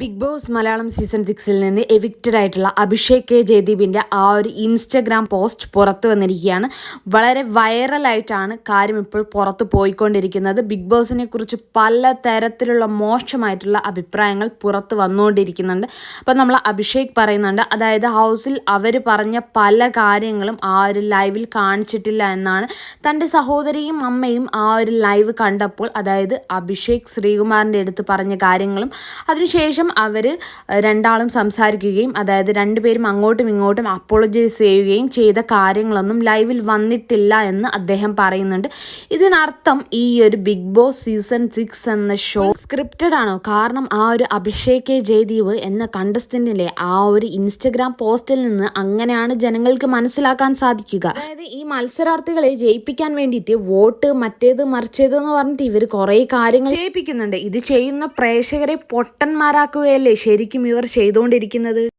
Big boss Malayalam season സിക്സിൽ നിന്ന് evicted ആയിട്ടുള്ള അഭിഷേക് കെ ജയദീപിന്റെ ആ ഒരു ഇൻസ്റ്റഗ്രാം പോസ്റ്റ് പുറത്തു വന്നിരിക്കുകയാണ്. വളരെ വൈറലായിട്ടാണ് കാര്യം ഇപ്പോൾ പുറത്ത് പോയിക്കൊണ്ടിരിക്കുന്നത്. ബിഗ് ബോസിനെ കുറിച്ച് പല തരത്തിലുള്ള മോശമായിട്ടുള്ള അഭിപ്രായങ്ങൾ പുറത്ത് വന്നുകൊണ്ടിരിക്കുന്നുണ്ട്. അപ്പോൾ നമ്മൾ അഭിഷേക് പറയുന്നുണ്ട് അതായത് ഹൗസിൽ അവർ പറഞ്ഞ പല കാര്യങ്ങളും ആ ഒരു ലൈവിൽ കാണിച്ചിട്ടില്ല എന്നാണ്. തന്റെ സഹോദരിയും അമ്മയും ആ ഒരു ലൈവ് കണ്ടപ്പോൾ അതായത് അഭിഷേക് ശ്രീകുമാറിന്റെ അടുത്ത് പറഞ്ഞ കാര്യങ്ങളും അതിനുശേഷം അവർ രണ്ടാളും സംസാരിക്കുകയും അതായത് രണ്ടുപേരും അങ്ങോട്ടും ഇങ്ങോട്ടും അപ്പോളജൈസ് ചെയ്യുകയും ചെയ്ത കാര്യങ്ങളൊന്നും ലൈവിൽ വന്നിട്ടില്ല എന്ന് അദ്ദേഹം പറയുന്നുണ്ട്. ഇതിനർത്ഥം ഈ ഒരു ബിഗ് ബോസ് സീസൺ സിക്സ് എന്ന ഷോ സ്ക്രിപ്റ്റഡ് ആണോ? കാരണം ആ ഒരു അഭിഷേക് കെ ജയദീവ് എന്ന കണ്ടസ്റ്റന്റിലെ ആ ഒരു ഇൻസ്റ്റഗ്രാം പോസ്റ്റിൽ നിന്ന് അങ്ങനെയാണ് ജനങ്ങൾക്ക് മനസ്സിലാക്കാൻ സാധിക്കുക. അതായത് ഈ മത്സരാർത്ഥികളെ ജയിപ്പിക്കാൻ വേണ്ടിയിട്ട് വോട്ട് മറ്റേത് മറിച്ചത് എന്ന് പറഞ്ഞിട്ട് ഇവർ കുറേ കാര്യങ്ങൾ ജയിപ്പിക്കുന്നുണ്ട്. ഇത് ചെയ്യുന്ന പ്രേക്ഷകരെ പൊട്ടന്മാരാക്കുകയല്ലേ ശരിക്കും ഇവർ ചെയ്തുകൊണ്ടിരിക്കുന്നത്